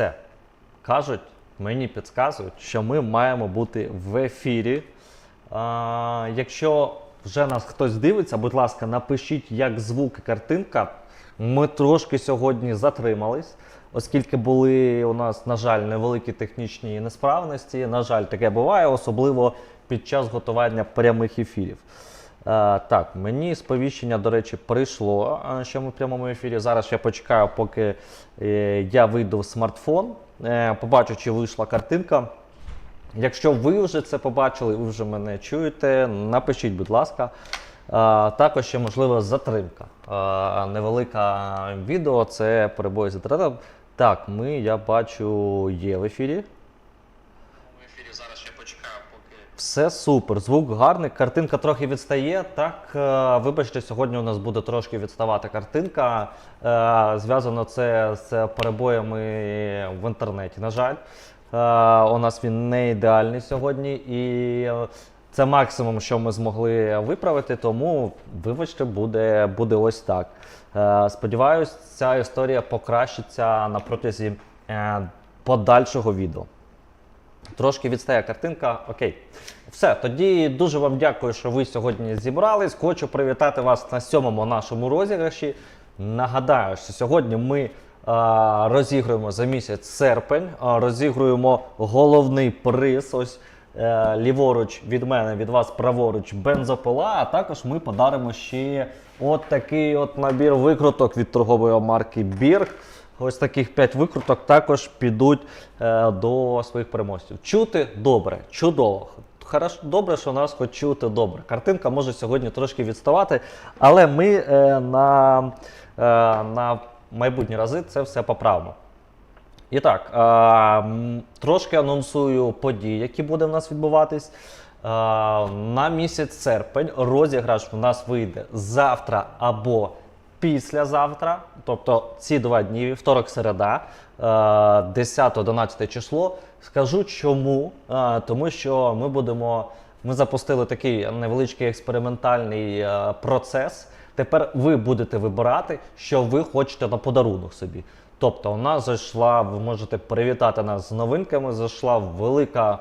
Все. Кажуть, мені підказують, що ми маємо бути в ефірі. А, якщо вже нас хтось дивиться, будь ласка, напишіть, як звук і картинка. Ми трошки сьогодні затримались, оскільки були у нас, на жаль, невеликі технічні несправності. На жаль, таке буває, особливо під час готування прямих ефірів. Е, так, мені сповіщення, до речі, прийшло, е, що ми в прямому ефірі. Зараз я почекаю, поки е, я вийду в смартфон, побачу, чи вийшла картинка. Якщо ви вже це побачили, ви вже мене чуєте, напишіть, будь ласка. Також ще можливо затримка. Е, невелика відео, це перебої з інтернетом. Так, ми, я бачу, є в ефірі. В ефірі зараз ще почекаю, поки Все супер, звук гарний, картинка трохи відстає. Так, е, вибачте, сьогодні у нас буде трошки відставати картинка. Е, Зв'язано це з перебоями в інтернеті. На жаль, Е, у нас він не ідеальний сьогодні, і це максимум, що ми змогли виправити. Тому, вибачте, буде, буде ось так. Сподіваюсь, ця історія покращиться на протязі подальшого відео. Трошки відстає картинка. Окей. Все, тоді дуже вам дякую, що ви сьогодні зібрались. Хочу привітати вас на сьомому нашому розіграші. Нагадаю, що сьогодні ми а, розігруємо за місяць серпень, а, розігруємо головний приз. Ось е, ліворуч від мене, від вас праворуч бензопила. А також ми подаримо ще от такий от набір викруток від торгової марки Бірг. Ось таких 5 викруток також підуть е, до своїх переможців. Чути добре, чудово. Хорошо, добре, що нас хоч чути добре. Картинка може сьогодні трошки відставати, але ми е, на, е, на майбутні рази це все поправимо. І так, е, трошки анонсую події, які буде в нас відбуватись. Е, на місяць серпень розіграш у нас вийде завтра або післязавтра, тобто ці два дні, вівторок, середа, е, 10-11 число. Скажу чому. Е, Тому що ми будемо. Ми запустили такий невеличкий експериментальний е, процес. Тепер ви будете вибирати, що ви хочете на подарунок собі. Тобто, у нас зайшла, ви можете привітати нас з новинками. Зайшла велика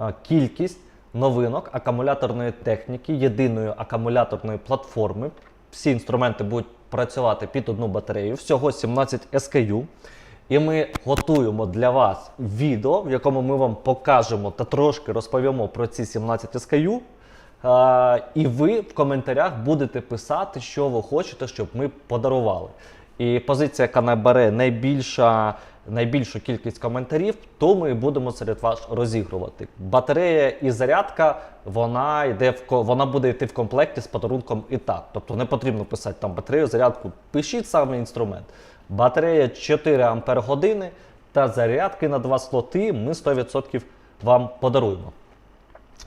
е, кількість новинок акумуляторної техніки, єдиної акумуляторної платформи. Всі інструменти будуть працювати під одну батарею, всього 17 SKU. І ми готуємо для вас відео, в якому ми вам покажемо та трошки розповімо про ці 17 SKU. Е, і ви в коментарях будете писати, що ви хочете, щоб ми подарували. І позиція, яка набере найбільша, найбільшу кількість коментарів, то ми будемо серед вас розігрувати. Батарея і зарядка, вона йде в вона буде йти в комплекті з подарунком і так. Тобто не потрібно писати там батарею, зарядку. Пишіть саме інструмент. Батарея 4 Ампер години та зарядки на 2 слоти ми 100% вам подаруємо.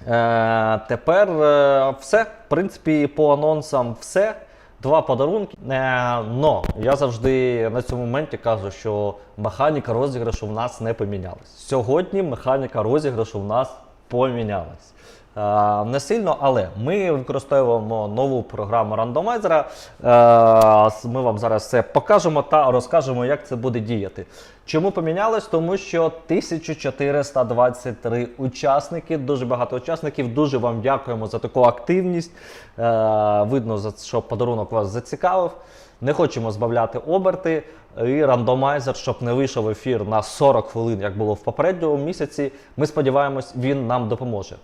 Е, тепер е, все. В принципі, по анонсам все. Два подарунки. Е, но я завжди на цьому моменті кажу, що механіка розіграшу в нас не помінялась. Сьогодні механіка розіграшу в нас помінялась. Е, не сильно, але ми використовуємо нову програму рандомайзера. Е, ми вам зараз це покажемо та розкажемо, як це буде діяти. Чому помінялось? Тому що 1423 учасники, дуже багато учасників. Дуже вам дякуємо за таку активність. Е, видно, що подарунок вас зацікавив. Не хочемо збавляти оберти. І рандомайзер, щоб не вийшов ефір на 40 хвилин, як було в попередньому місяці. Ми сподіваємось, він нам допоможе.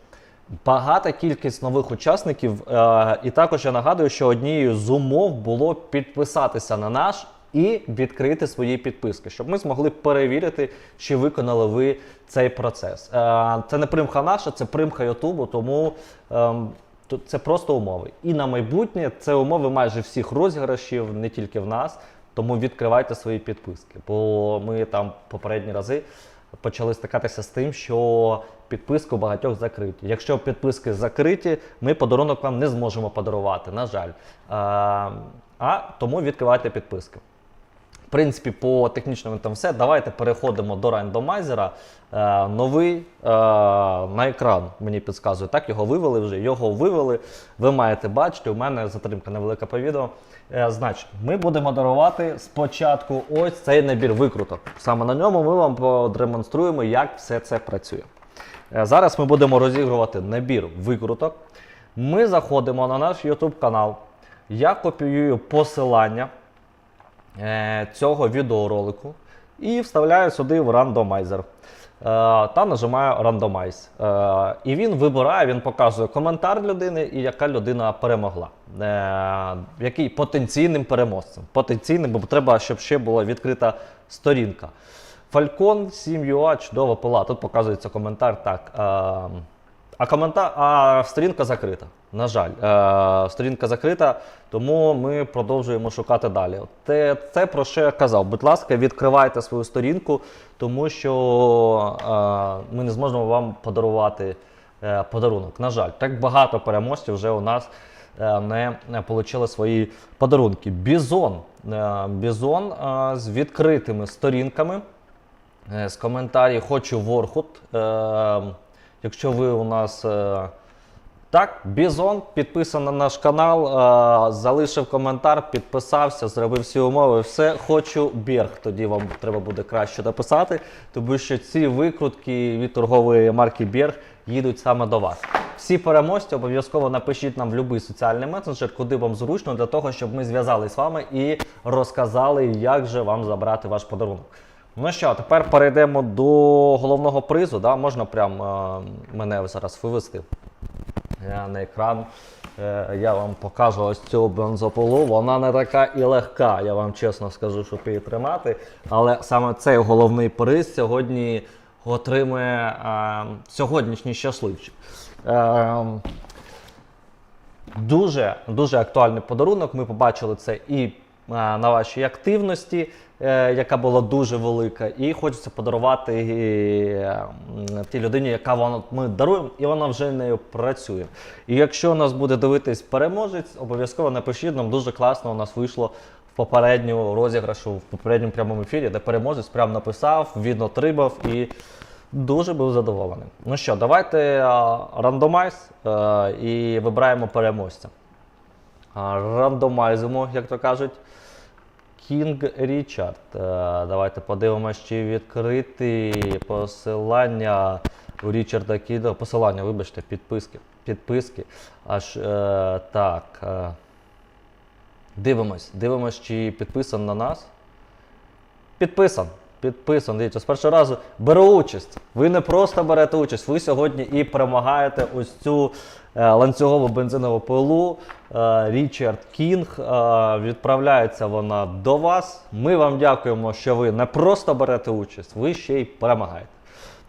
Багата кількість нових учасників. Е, і також я нагадую, що однією з умов було підписатися на наш і відкрити свої підписки, щоб ми змогли перевірити, чи виконали ви цей процес. Е, це не примха наша, це примха Ютубу, тому. ем, це просто умови. І на майбутнє це умови майже всіх розіграшів, не тільки в нас. Тому відкривайте свої підписки. Бо ми там попередні рази почали стикатися з тим, що підписку багатьох закриті. Якщо підписки закриті, ми подарунок вам не зможемо подарувати, на жаль. А, а тому відкривайте підписки. В принципі, по технічному там все. Давайте переходимо до рандомайзера. Е, новий е, на екран мені підказує. Так, його вивели вже, його вивели. Ви маєте бачити, у мене затримка невелика по відео. Е, значить, ми будемо дарувати спочатку ось цей набір викруток. Саме на ньому ми вам продемонструємо, як все це працює. Е, Зараз ми будемо розігрувати набір викруток. Ми заходимо на наш YouTube канал. Я копіюю посилання цього відеоролику і вставляю сюди в рандомайзер. Е, та нажимаю рандомайз. Е, і він вибирає, він показує коментар людини і яка людина перемогла. Е, який потенційним переможцем. Потенційним, бо треба, щоб ще була відкрита сторінка. Falcon 7UA чудова пила. Тут показується коментар так. А коментар, а сторінка закрита. На жаль, е, сторінка закрита, тому ми продовжуємо шукати далі. Те, це про що я казав. Будь ласка, відкривайте свою сторінку, тому що е, ми не зможемо вам подарувати е, подарунок. На жаль, так багато переможців вже у нас е, не, отримали свої подарунки. Бізон. Е, бізон е, з відкритими сторінками. Е, з коментарів хочу Ворхут. Е, якщо ви у нас е, так, Бізон підписаний на наш канал, е, залишив коментар, підписався, зробив всі умови. Все, хочу Берг. Тоді вам треба буде краще написати, тому що ці викрутки від торгової марки Берг їдуть саме до вас. Всі переможці обов'язково напишіть нам в будь-який соціальний месенджер, куди вам зручно, для того, щоб ми зв'язалися з вами і розказали, як же вам забрати ваш подарунок. Ну що, тепер перейдемо до головного призу. Да? Можна прям е, мене зараз вивести я на екран. Е, я вам покажу ось цю бензопилу. Вона не така і легка, я вам чесно скажу, щоб її тримати. Але саме цей головний приз сьогодні отримує е, сьогоднішній щасливчик. Е, Дуже дуже актуальний подарунок. Ми побачили це і е, на вашій активності, яка була дуже велика, і хочеться подарувати е, тій людині, яка вона ми даруємо, і вона вже нею працює. І якщо нас буде дивитись переможець, обов'язково напишіть нам дуже класно. У нас вийшло в попередню розіграшу в попередньому прямому ефірі, де переможець прям написав, він отримав і. Дуже був задоволений. Ну що, давайте а, рандомайз е, і вибираємо переможця. А, рандомайзимо, як то кажуть. Кінг Річард. Е, давайте подивимося, чи відкрити посилання у Річарда Кіда. Посилання, вибачте, підписки. Підписки. Аж е, так. Е, дивимось, дивимось, чи підписан на нас. Підписан. Підписан. Дивіться, з першого разу беру участь. Ви не просто берете участь, ви сьогодні і перемагаєте ось цю е, ланцюгову бензинову пилу. Е, Річард Кінг. Е, відправляється вона до вас. Ми вам дякуємо, що ви не просто берете участь, ви ще й перемагаєте.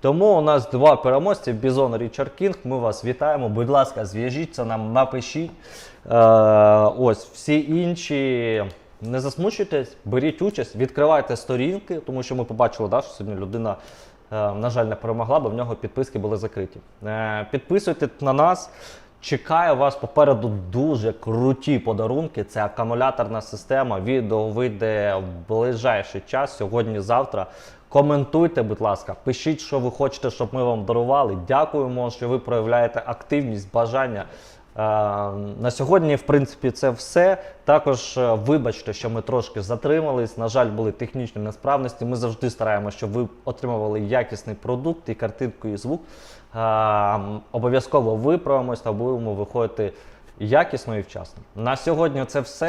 Тому у нас два переможці: Бізон Річард Кінг. Ми вас вітаємо. Будь ласка, зв'яжіться нам, напишіть. Е, ось всі інші. Не засмучуйтесь, беріть участь, відкривайте сторінки, тому що ми побачили, да, що сьогодні людина, е, на жаль, не перемогла, бо в нього підписки були закриті. Е, підписуйтесь на нас. Чекає вас попереду дуже круті подарунки. Це акумуляторна система. Відео вийде в ближайший час, сьогодні-завтра. Коментуйте, будь ласка, пишіть, що ви хочете, щоб ми вам дарували. Дякуємо, що ви проявляєте активність, бажання. Е, На сьогодні, в принципі, це все. Також е, вибачте, що ми трошки затримались. На жаль, були технічні несправності. Ми завжди стараємося, щоб ви отримували якісний продукт і картинку, і звук. Е, Обов'язково виправимось та будемо виходити якісно і вчасно. На сьогодні це все.